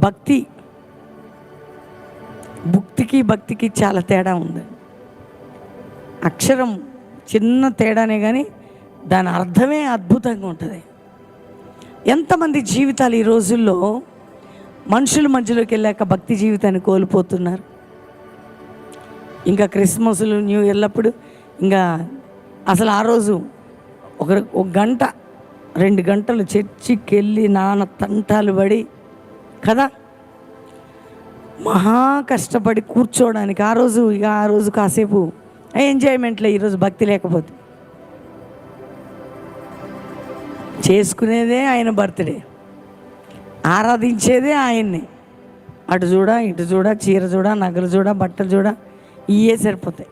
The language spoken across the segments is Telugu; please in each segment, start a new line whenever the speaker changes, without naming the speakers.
భక్తి భుక్తికి భక్తికి చాలా తేడా ఉంది. అక్షరం చిన్న తేడానే కానీ దాని అర్థమే అద్భుతంగా ఉంటుంది. ఎంతమంది జీవితాలు ఈ రోజుల్లో మనుషుల మధ్యలోకి వెళ్ళాక భక్తి జీవితాన్ని కోల్పోతున్నారు? ఇంకా క్రిస్మస్లు న్యూ ఇయర్లప్పుడు ఇంకా అసలు ఆ రోజు ఒక ఒక గంట రెండు గంటలు చర్చికి వెళ్ళి నాన్న తంటాలు పడి కదా? మహా కష్టపడి కూర్చోవడానికి ఆ రోజు ఇక ఆ రోజు కాసేపు ఎంజాయ్మెంట్లో ఈరోజు భక్తి లేకపోతే. చేసుకునేదే ఆయన బర్త్డే. ఆరాధించేదే ఆయన్ని. అటు చూడ ఇటు చూడ చీర చూడ నగలు చూడ బట్టలు చూడ ఇవే సరిపోతాయి.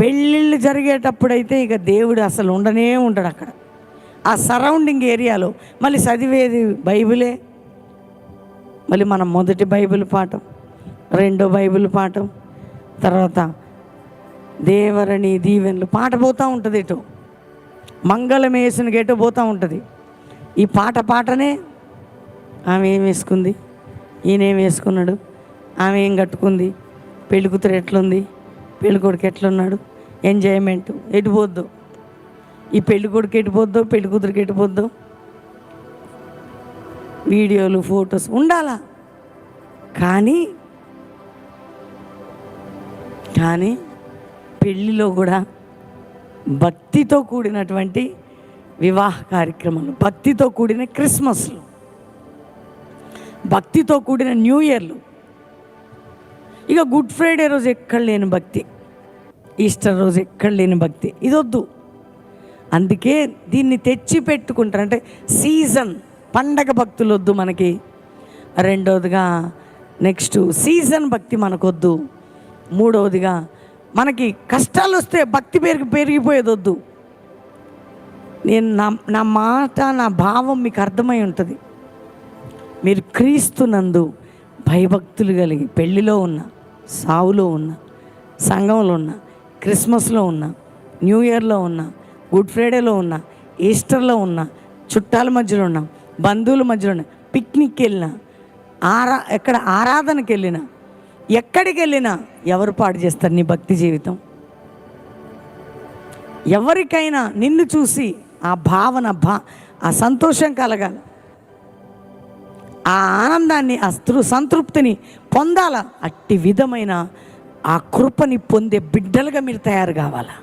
పెళ్ళిళ్ళు జరిగేటప్పుడైతే ఇక దేవుడు అసలు ఉండనే ఉండడు అక్కడ. ఆ సరౌండింగ్ ఏరియాలో మళ్ళీ చదివేది బైబిలే మళ్ళీ మన మొదటి బైబిల్ పాఠం రెండో బైబిల్ పాఠం తర్వాత దేవరణి దీవెనలు పాట పోతూ ఉంటుంది ఇటు. మంగళం వేసిన గేటు పోతూ ఉంటుంది. ఈ పాట పాటనే ఆమె ఏం వేసుకుంది? ఈయన ఏం వేసుకున్నాడు? ఆమె ఏం కట్టుకుంది? పెళ్ళి కూతురు ఎట్లుంది? పెళ్ళి కొడుకు ఎట్లున్నాడు? ఎంజాయ్మెంట్ ఎటు పోద్దు? ఈ పెళ్ళి కొడుకు ఎటు పోద్దో? పెళ్ళి కూతురికి ఎటు పోద్దో? వీడియోలు ఫొటోస్ ఉండాలా? కానీ కానీ పెళ్ళిలో కూడా భక్తితో కూడినటువంటి వివాహ కార్యక్రమాలు భక్తితో కూడిన క్రిస్మస్లు భక్తితో కూడిన న్యూ ఇయర్లు. ఇక గుడ్ ఫ్రైడే రోజు ఎక్కడ లేని భక్తి ఈస్టర్ రోజు ఎక్కడ లేని భక్తి ఇది వద్దు అందుకే దీన్ని తెచ్చి పెట్టుకుంటారు అంటే సీజన్. పండగ భక్తులు వద్దు మనకి. రెండవదిగా నెక్స్ట్ సీజన్ భక్తి మనకొద్దు. మూడవదిగా మనకి కష్టాలు వస్తే భక్తి పెరిగి పెరిగిపోయేది వద్దు నేను నా నా మాట నా భావం మీకు అర్థమై ఉంటుంది. మీరు క్రీస్తునందు భయభక్తులు కలిగి పెళ్ళిలో ఉన్న సావులో ఉన్న సంఘంలో ఉన్న క్రిస్మస్లో ఉన్న న్యూ ఇయర్లో ఉన్న గుడ్ ఫ్రైడేలో ఉన్న ఈస్టర్లో ఉన్న చుట్టాల మధ్యలో ఉన్నాం బంధువుల మధ్యలో ఉన్న పిక్నిక్కి ఆరా ఎక్కడ ఆరాధనకి వెళ్ళినా ఎక్కడికి వెళ్ళినా ఎవరు పాడు చేస్తారు నీ భక్తి జీవితం? ఎవరికైనా నిన్ను చూసి ఆ భావన భా ఆ సంతోషం కలగాలి. ఆ ఆనందాన్ని ఆ సంతృప్తిని పొందాల. అట్టి విధమైన ఆ కృపని పొందే బిడ్డలుగా మీరు తయారు కావాలా?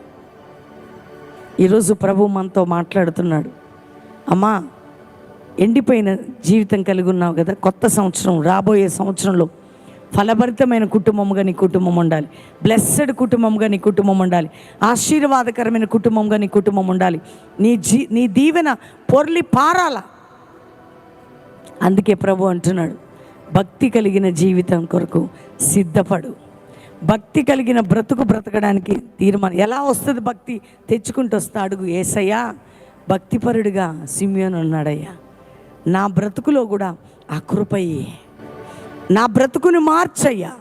ఈరోజు ప్రభు మనతో మాట్లాడుతున్నాడు. అమ్మా ఎండిపోయిన జీవితం కలిగి ఉన్నావు కదా. కొత్త సంవత్సరం రాబోయే సంవత్సరంలో ఫలభరితమైన కుటుంబముగా నీ కుటుంబం ఉండాలి. బ్లెస్సెడ్ కుటుంబంగా నీ కుటుంబం ఉండాలి. ఆశీర్వాదకరమైన కుటుంబంగా నీ కుటుంబం ఉండాలి. నీ జీ నీ దీవెన పొర్లి పారాల. అందుకే ప్రభు అంటున్నాడు భక్తి కలిగిన జీవితం కొరకు సిద్ధపడు. భక్తి కలిగిన బ్రతుకు బ్రతకడానికి తీర్మానం. ఎలా వస్తుంది భక్తి? తెచ్చుకుంటూ వస్తా అడుగు ఏసయ్యా భక్తిపరుడిగా సిమ్యోన్ ఉన్నాడయ్యా నా బ్రతుకులో కూడా ఆ కృపయ్యి నా బ్రతుకుని మార్చయ్యా.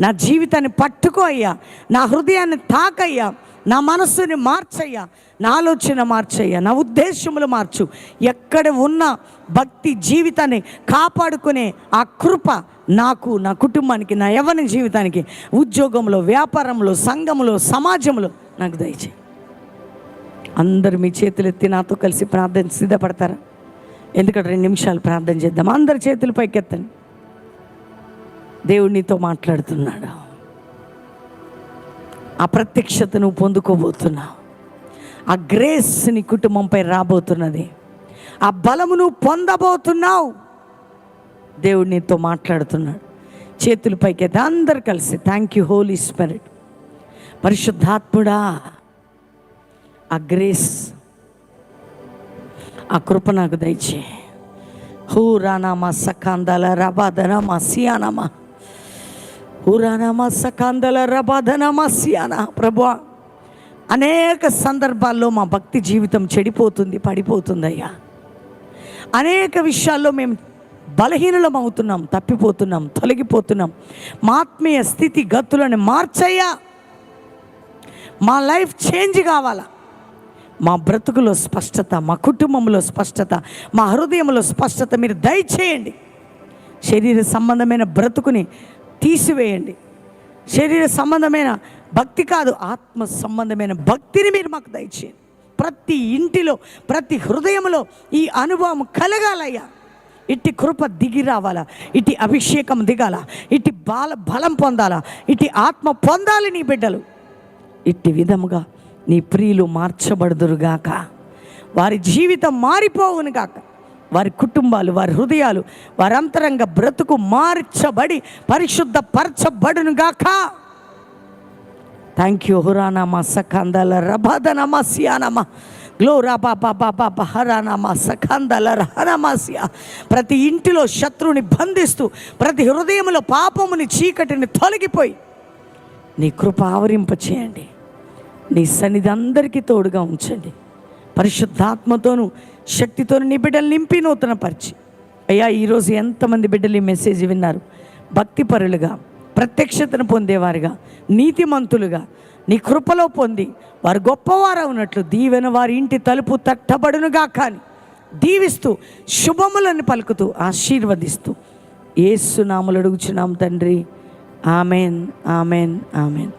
నా జీవితాన్ని పట్టుకో అయ్యా. నా హృదయాన్ని తాకయ్యా. నా మనస్సుని మార్చయ్యా. నా ఆలోచన మార్చయ్యా. నా ఉద్దేశములు మార్చు. ఎక్కడ ఉన్న భక్తి జీవితాన్ని కాపాడుకునే ఆ కృప నాకు నా కుటుంబానికి నా యవ్వన జీవితానికి ఉద్యోగంలో వ్యాపారంలో సంఘంలో సమాజంలో నాకు దయచేయి. అందరు మీ చేతులు ఎత్తి నాతో కలిసి ప్రార్థన సిద్ధపడతారా? ఎందుకంటే రెండు నిమిషాలు ప్రార్థన చేద్దాం. అందరి చేతులు పైకెత్తండి దేవుడు నీతో మాట్లాడుతున్నాడు. ఆ ప్రత్యక్షతను పొందుకోబోతున్నావు. ఆ గ్రేస్ నీ కుటుంబంపై రాబోతున్నది. ఆ బలమును పొందబోతున్నావు. దేవుడు నీతో మాట్లాడుతున్నాడు. చేతుల పైకి అందరు కలిసి థ్యాంక్ యూ హోలీ స్పిరిట్ పరిశుద్ధాత్ముడా ఆ గ్రేస్ ఆ కృప నాకు దయచే హూ రానామా సకాందాల రబాధనమా సియానమా. హూరానామా సకాందల రబాధనమా సియానా ప్రభా అనేక సందర్భాల్లో మా భక్తి జీవితం చెడిపోతుంది పడిపోతుందయ్యా. అనేక విషయాల్లో మేము బలహీనలం అవుతున్నాం తప్పిపోతున్నాం తొలగిపోతున్నాం. మా ఆత్మీయ స్థితి గతులను మార్చయ్యా. మా లైఫ్ చేంజ్ కావాలా? మా బ్రతుకులో స్పష్టత మా కుటుంబంలో స్పష్టత మా హృదయంలో స్పష్టత మీరు దయచేయండి. శరీర సంబంధమైన బ్రతుకుని తీసివేయండి. శరీర సంబంధమైన భక్తి కాదు ఆత్మ సంబంధమైన భక్తిని మీరు మాకు దయచేయండి. ప్రతి ఇంటిలో ప్రతి హృదయంలో ఈ అనుభవం కలగాలయ్యా. ఇట్టి కృప దిగి రావాలా ఇటు అభిషేకం దిగాల ఇటు బాల బలం పొందాలా ఇటు ఆత్మ పొందాలి నీ బిడ్డలు. ఇట్టి విధముగా నీ ప్రియులు మార్చబడదురుగాక. వారి జీవితం మారిపోవును గాక. వారి కుటుంబాలు వారి హృదయాలు వారి అంతరంగ బ్రతుకు మార్చబడి పరిశుద్ధ పరచబడును గాక. Thank you హురానామా సఖాందల రభదనమా సియానమా. గ్లోరా బాబా బాబా హరానామా సఖాందల రహనమాసియా ప్రతి ఇంటిలో శత్రువుని బంధిస్తూ ప్రతి హృదయంలో పాపముని చీకటిని తొలగిపోయి నీ కృప ఆవరింప చేయండి నీ సన్నిధి అందరికీ తోడుగా ఉంచండి. పరిశుద్ధాత్మతోను శక్తితోను నీ బిడ్డలు నింపి నూతన పరిచి అయ్యా ఈరోజు ఎంతమంది బిడ్డలు ఈ మెసేజ్ విన్నారు? భక్తిపరులుగా ప్రత్యక్షతను పొందేవారుగా నీతిమంతులుగా నీ కృపలో పొంది వారు గొప్పవారు ఉన్నట్లు దీవెన వారి ఇంటి తలుపు తట్టబడునుగా కానీ దీవిస్తూ శుభములను పలుకుతూ ఆశీర్వదిస్తూ. ఏసునాములు అడుగుచున్నాం తండ్రి. Amen amen amen.